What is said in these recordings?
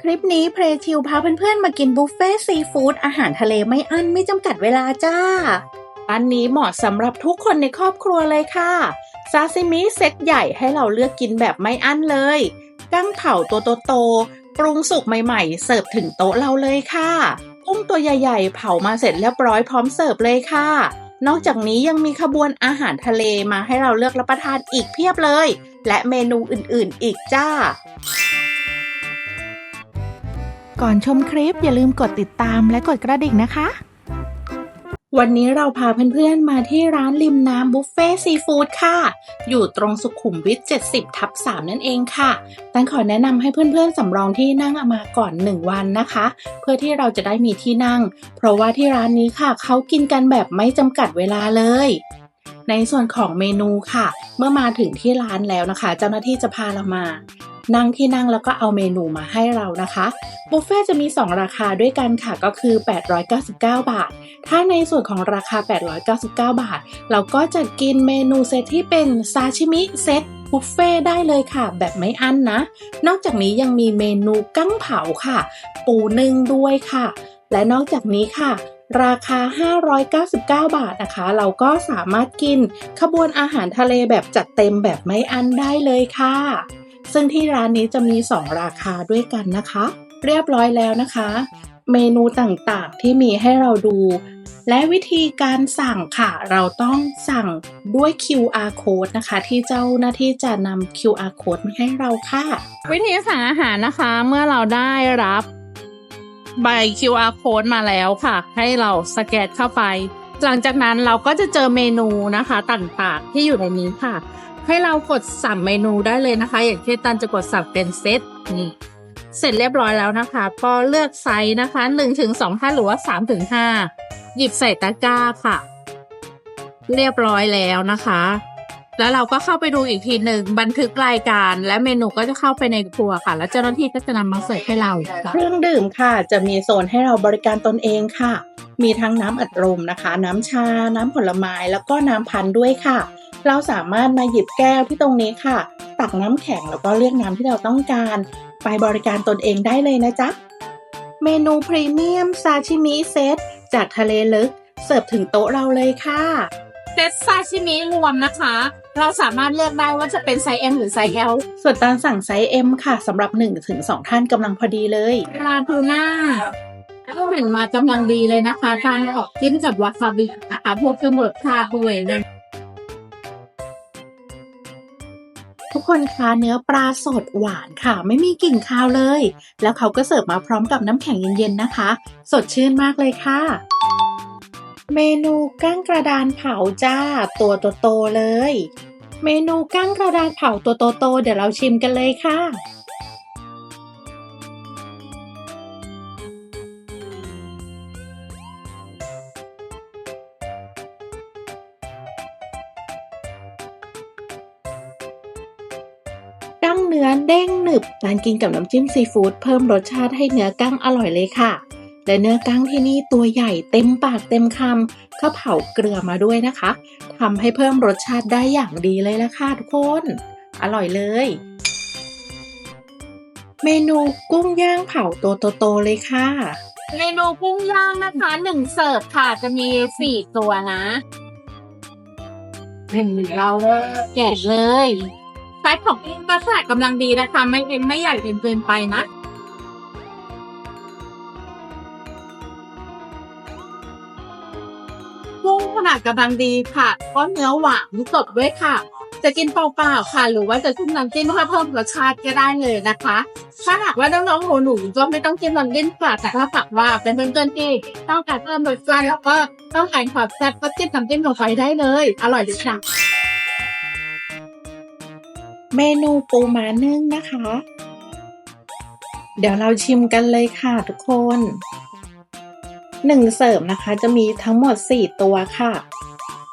คลิปนี้เพลชิวพาเพื่อนๆมากินบุฟเฟ่ต์ซีฟู้ดอาหารทะเลไม่อั้นไม่จำกัดเวลาจ้าร้านนี้เหมาะสำหรับทุกคนในครอบครัวเลยค่ะซาซิมิเซ็ตใหญ่ให้เราเลือกกินแบบไม่อั้นเลยกั้งเผาตัวโตๆปรุงสุกใหม่ๆ เสิร์ฟถึงโต๊ะเราเลยค่ะกุ้งตัวใหญ่ๆ เผามาเสร็จเรียบร้อยพร้อมเสิร์ฟเลยค่ะ นอกจากนี้ยังมีขบวนอาหารทะเลมาให้เราเลือกรับประทานอีกเพียบเลย และเมนูอื่นๆ อีกจ้า ก่อนชมคลิปอย่าลืมกดติดตามและกดกระดิ่งนะคะ วันนี้เราพาเพื่อนๆมาที่ร้านริมน้ำบุฟเฟ่ซีฟู้ดค่ะ อยู่ตรงสุขุมวิท 70 ทับ 3 นั่นเองค่ะตันขอแนะนำให้เพื่อนๆสำรองที่นั่งอามาก่อน 1 วันนะคะ เพื่อที่เราจะได้มีที่นั่ง เพราะว่าที่ร้านนี้ค่ะเขากินกันแบบไม่จำกัดเวลาเลยในส่วนของเมนูค่ะ เมื่อมาถึงที่ร้านแล้วนะคะ เจ้าหน้าที่จะพาเรามา นั่งที่นั่งแล้วก็เอาเมนูมาให้เรานะคะบุฟเฟ่ต์จะมี 2 ราคาด้วยกันค่ะก็คือ 899 บาท ถ้าในส่วนของราคา 899 บาท เราก็จะกินเมนูเซตที่เป็นซาชิมิเซตบุฟเฟ่ต์ได้เลยค่ะ แบบไม่อั้นนะ นอกจากนี้ยังมีเมนูกั้งเผาค่ะ ปูนึ่งด้วยค่ะ และนอกจากนี้ค่ะราคา 599 บาทนะคะ เราก็สามารถกินขบวนอาหารทะเลแบบจัดเต็มแบบไม่อั้นได้เลยค่ะ ซึ่งที่ร้านนี้จะมี 2 ราคาด้วยกันนะคะ เรียบร้อยแล้วนะคะ เมนูต่างๆที่มีให้เราดู และวิธีการสั่งค่ะ เราต้องสั่งด้วย QR code นะคะ ที่เจ้าหน้าที่จะนำ QR code มาให้เราค่ะ วิธีสั่งอาหารนะคะเมื่อเราได้รับใบ QR code มาแล้วค่ะ ให้เราสแกนเข้าไป หลังจากนั้นเราก็จะเจอเมนูนะคะต่างๆ ที่อยู่ในนี้ค่ะ ให้เรากดสั่งเมนูได้เลยนะคะ อย่างเช่นตันจะกดสั่งเป็นเซตนี่เสร็จเรียบร้อยแล้วนะคะ ก็เลือกไซส์นะคะ1ถึง2ท่าหรือว่า3ถึง5หยิบใส่ตะกร้าค่ะ เรียบร้อยแล้วนะคะ แล้วเราก็เข้าไปดูอีกทีหนึ่งบันทึกรายการ และเมนูก็จะเข้าไปในครัวค่ะ แล้วเจ้าหน้าที่ก็จะนำมาเสิร์ฟให้เราเครื่องดื่มค่ะ จะมีโซนให้เราบริการตนเองค่ะ มีทั้งน้ำอัดลมนะคะ น้ำชา น้ำผลไม้แล้วก็น้ำพันธุ์ด้วยค่ะ เราสามารถมาหยิบแก้วที่ตรงนี้ค่ะ ตักน้ำแข็งแล้วก็เลือกน้ำที่เราต้องการ ไปบริการตนเองได้เลยนะจ๊ะ เมนูพรีเมียมซาชิมิเซตจากทะเลลึก เสิร์ฟถึงโต๊ะเราเลยค่ะเซตซาชิมิรวมนะคะ เราสามารถเลือกได้ว่าจะเป็นไซส์ M หรือไซส์ L ส่วนตานสั่งไซส์ M ค่ะสำหรับ 1-2 ท่านกำลังพอดีเลยปลาทูน่าก็เห็นมากำลังดีเลยนะคะทานออกจิ้มกับวาซาบินะคะพวกเครื่องรสชาติด้วยนะ ทุกคนคะเนื้อปลาสดหวานค่ะ ไม่มีกลิ่นคาวเลย แล้วเขาก็เสิร์ฟมาพร้อมกับน้ำแข็งเย็นๆนะคะ สดชื่นมากเลยค่ะ เมนูกั้งกระดานเผาจ้า ตัวโตๆเลย เมนูกั้งกระดานเผาตัวโตๆเดี๋ยวเราชิมกันเลยค่ะ นึบการกินกับน้ำจิ้มซีฟู้ดเพิ่มรสชาติให้เนื้อกั้งอร่อยเลยค่ะ และเนื้อกั้งที่นี่ตัวใหญ่เต็มปากเต็มคำเขาเผาเกลือมาด้วยนะคะทำให้เพิ่มรสชาติได้อย่างดีเลยละค่ะทุกคน อร่อยเลย เมนูกุ้งย่างเผาตัวโตๆเลยค่ะเมนูกุ้งย่างนะคะหนึ่งเสิร์ฟค่ะจะมีสี่ตัวนะหนึ่งเราแกะเลย ไซส์ของกุ้งก็ขนาดกำลังดีนะคะ ไม่เอ็นไม่ใหญ่เกินไปนะกุ้งขนาดกำลังดีค่ะก็เนื้อหวานสดด้วยค่ะ จะกินเปล่าๆค่ะ หรือว่าจะจิ้มน้ำจิ้มเพื่อเพิ่มรสชาติก็ได้เลยนะคะ ถ้าหากว่าน้องๆหนูๆก็ไม่ต้องจิ้มน้ำจิ้มค่ะแต่ถ้าหากว่าเป็นเพื่อนๆที่ต้องการเพิ่มรสชาติแล้วก็ต้องการความแซ่บก็จิ้มน้ำจิ้มลงไปได้เลย อร่อยดีค่ะ เมนูปูม้านึ่งนะคะ เดี๋ยวเราชิมกันเลยค่ะทุกคนหนึ่งเสิร์ฟนะคะจะมีทั้งหมด 4 ตัวค่ะ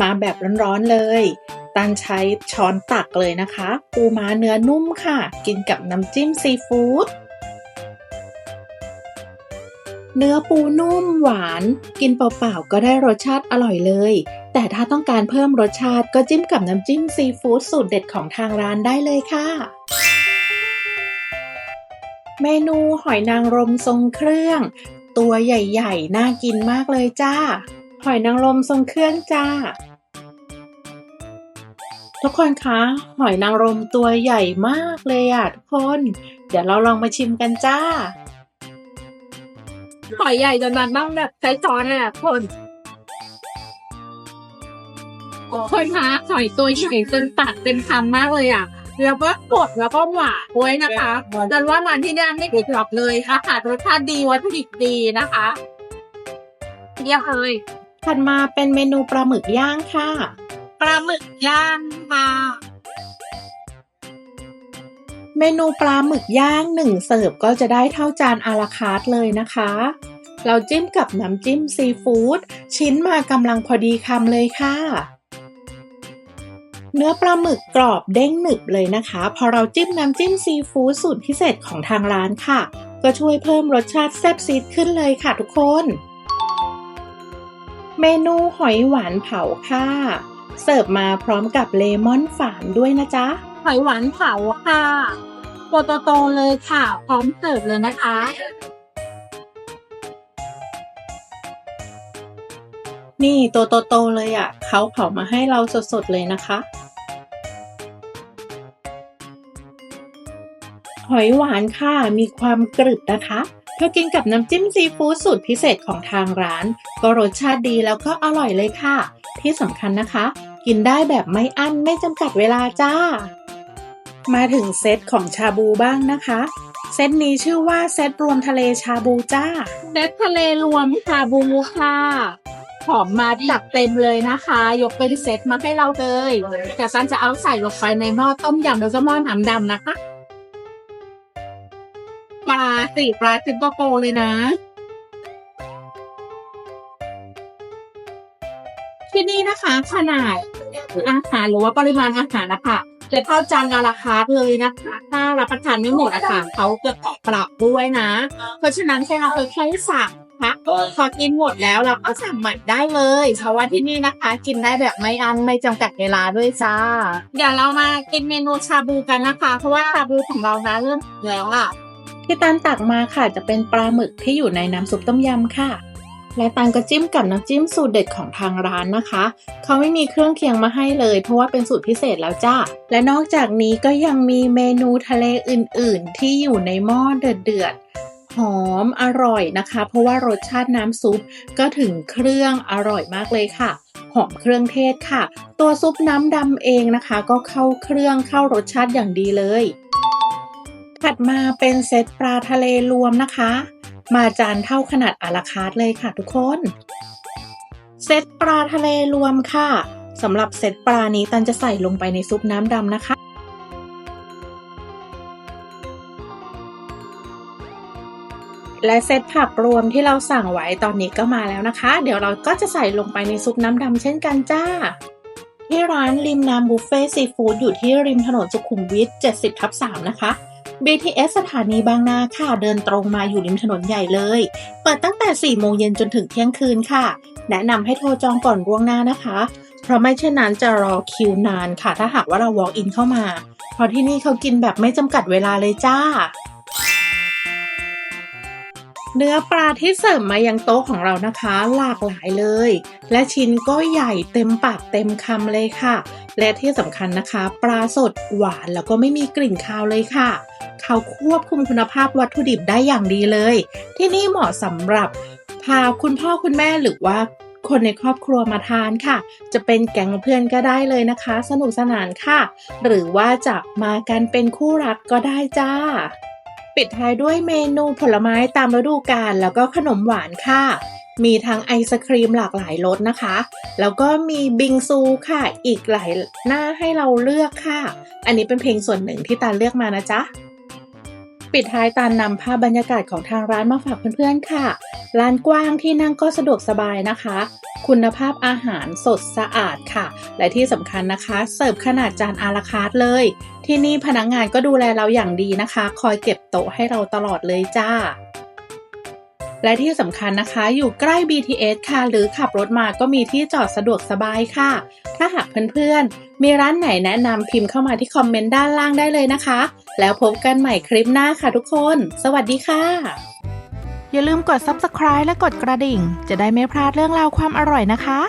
มาแบบร้อนๆเลยตันใช้ช้อนตักเลยนะคะ ปูม้าเนื้อนุ่มค่ะ กินกับน้ำจิ้มซีฟู้ดเนื้อปูนุ่มหวาน กินเปล่าๆก็ได้รสชาติอร่อยเลย แต่ถ้าต้องการเพิ่มรสชาติก็จิ้มกับน้ำจิ้มซีฟู้ดสูตรเด็ดของทางร้านได้เลยค่ะ เมนูหอยนางรมทรงเครื่อง ตัวใหญ่ๆ น่ากินมากเลยจ้า หอยนางรมทรงเครื่องจ้า ทุกคนคะ หอยนางรมตัวใหญ่มากเลยอะทุกคน เดี๋ยวเราลองมาชิมกันจ้า หอยใหญ่จนมันต้องแบบใช้ช้อนอะคน คนคะหอยตัวใหญ่จนตัดเป็นคำมากเลยอะแล้วก็สดแล้วก็หวานด้วยนะคะจันว่าร้านที่นี่ไม่ผิดหรอกเลยอาหารรสชาติดีวัตถุดิบดีนะคะเยี่ยมเลยถัดมาเป็นเมนูปลาหมึกย่างค่ะ ปลาหมึกย่างค่ะเมนูปลาหมึกย่างหนึ่งเสิร์ฟก็จะได้เท่าจานอาราคาร์ทเลยนะคะ เราจิ้มกับน้ำจิ้มซีฟู้ดชิ้นมากำลังพอดีคำเลยค่ะ เนื้อปลาหมึกกรอบเด้งหนึบเลยนะคะ พอเราจิ้มน้ำจิ้มซีฟู้ดสูตรพิเศษของทางร้านค่ะ ก็ช่วยเพิ่มรสชาติแซ่บซีดขึ้นเลยค่ะทุกคน เมนูหอยหวานเผาค่ะ เสิร์ฟมาพร้อมกับเลมอนฝานด้วยนะจ๊ะ หอยหวานเผาค่ะตัวโตๆเลยค่ะ พร้อมเสิร์ฟเลยนะคะ นี่ตัวโตๆเลยอะเขาเผามาให้เราสดๆเลยนะคะ หอยหวานค่ะมีความกรึบนะคะพอกินกับน้ำจิ้มซีฟู้ดสูตรพิเศษของทางร้าน ก็รสชาติดีแล้วก็อร่อยเลยค่ะ ที่สำคัญนะคะ กินได้แบบไม่อั้นไม่จำกัดเวลาจ้า มาถึงเซตของชาบูบ้างนะคะเซตนี้ชื่อว่าเซตรวมทะเลชาบูจ้า เซตทะเลรวมชาบูค่ะ หอมมาจัดเต็มเลยนะคะ ยกเป็นเซตมาให้เราเลยแต่ซันจะเอาใส่ลงไปในหม้อต้มยำแล้วก็มอน้ำดำนะคะปลาสิปลาสิงคโปร์เลยนะ ที่นี่นะคะขนาดอาหารหรือว่าปริมาณอาหารนะคะจะเท่าจานราคาเลยนะคะ ถ้ารับประทานไม่หมดอาหารเขาจะปรับด้วยนะ เพราะฉะนั้นแค่เราแค่สั่ง ค่ะพอกินหมดแล้วเราก็สั่งใหม่ได้เลยเพราะว่าที่นี่นะคะ กินได้แบบไม่อั้นไม่จำกัดเวลาด้วยจ้า เดี๋ยวเรามากินเมนูชาบูกันนะคะ เพราะว่าชาบูของเรานะเริ่มแล้วอะที่ตันตักมาค่ะจะเป็นปลาหมึกที่อยู่ในน้ำซุปต้มยำค่ะ และตันก็จิ้มกับน้ำจิ้มสูตรเด็ดของทางร้านนะคะ เขาไม่มีเครื่องเคียงมาให้เลย เพราะว่าเป็นสูตรพิเศษแล้วจ้า และนอกจากนี้ก็ยังมีเมนูทะเลอื่นๆ ที่อยู่ในหม้อเดือดๆ หอมอร่อยนะคะ เพราะว่ารสชาติน้ำซุปก็ถึงเครื่องอร่อยมากเลยค่ะ หอมเครื่องเทศค่ะ ตัวซุปน้ำดำเองนะคะ ก็เข้าเครื่องเข้ารสชาติอย่างดีเลย ถัดมาเป็นเซตปลาทะเลรวมนะคะ มาจานเท่าขนาดอาราคาร์ทเลยค่ะทุกคน เซตปลาทะเลรวมค่ะสำหรับเซตปลานี้ตันจะใส่ลงไปในซุปน้ำดำนะคะ และเซตผักรวมที่เราสั่งไว้ตอนนี้ก็มาแล้วนะคะ เดี๋ยวเราก็จะใส่ลงไปในซุปน้ำดำเช่นกันจ้า ที่ร้านริมน้ำบุฟเฟ่ซีฟู้ดอยู่ที่ริมถนนสุขุมวิท 70ทับ3นะคะ BTS สถานีบางนาค่ะ เดินตรงมาอยู่ริมถนนใหญ่เลย เปิดตั้งแต่ 4 โมงเย็นจนถึงเที่ยงคืนค่ะ แนะนำให้โทรจองก่อนล่วงหน้านะคะ เพราะไม่เช่นนั้นจะรอคิวนานค่ะ ถ้าหากว่าเรา walk in เข้ามา เพราะที่นี่เขากินแบบไม่จำกัดเวลาเลยจ้า เนื้อปลาที่เสิร์ฟมายังโต๊ะของเรานะคะ หลากหลายเลย และชิ้นก็ใหญ่เต็มปากเต็มคำเลยค่ะ และที่สำคัญนะคะ ปลาสดหวานแล้วก็ไม่มีกลิ่นคาวเลยค่ะ เขาควบคุมคุณภาพวัตถุดิบได้อย่างดีเลย ที่นี่เหมาะสำหรับ พาคุณพ่อคุณแม่หรือว่าคนในครอบครัวมาทานค่ะ จะเป็นแก๊งเพื่อนก็ได้เลยนะคะ สนุกสนานค่ะ หรือว่าจะมากันเป็นคู่รักก็ได้จ้า ปิดท้ายด้วยเมนูผลไม้ตามฤดูกาลแล้วก็ขนมหวานค่ะ มีทั้งไอศครีมหลากหลายรสนะคะ แล้วก็มีบิงซูค่ะ อีกหลายหน้าให้เราเลือกค่ะ อันนี้เป็นเพลงส่วนหนึ่งที่ตาเลือกมานะจ๊ะ ปิดท้ายตานนำภาพบรรยากาศของทางร้านมาฝากเพื่อนๆค่ะ ร้านกว้างที่นั่งก็สะดวกสบายนะคะ คุณภาพอาหารสดสะอาดค่ะ และที่สำคัญนะคะ เสิร์ฟขนาดจานอาราคาร์ทเลย ที่นี่พนักงานก็ดูแลเราอย่างดีนะคะ คอยเก็บโต๊ะให้เราตลอดเลยจ้า และที่สำคัญนะคะอยู่ใกล้ BTS ค่ะ หรือขับรถมาก็มีที่จอดสะดวกสบายค่ะ ถ้าหากเพื่อนๆ มีร้านไหนแนะนำพิมพ์เข้ามาที่คอมเมนต์ด้านล่างได้เลยนะคะ แล้วพบกันใหม่คลิปหน้าค่ะทุกคน สวัสดีค่ะ อย่าลืมกด subscribe และกดกระดิ่ง จะได้ไม่พลาดเรื่องราวความอร่อยนะคะ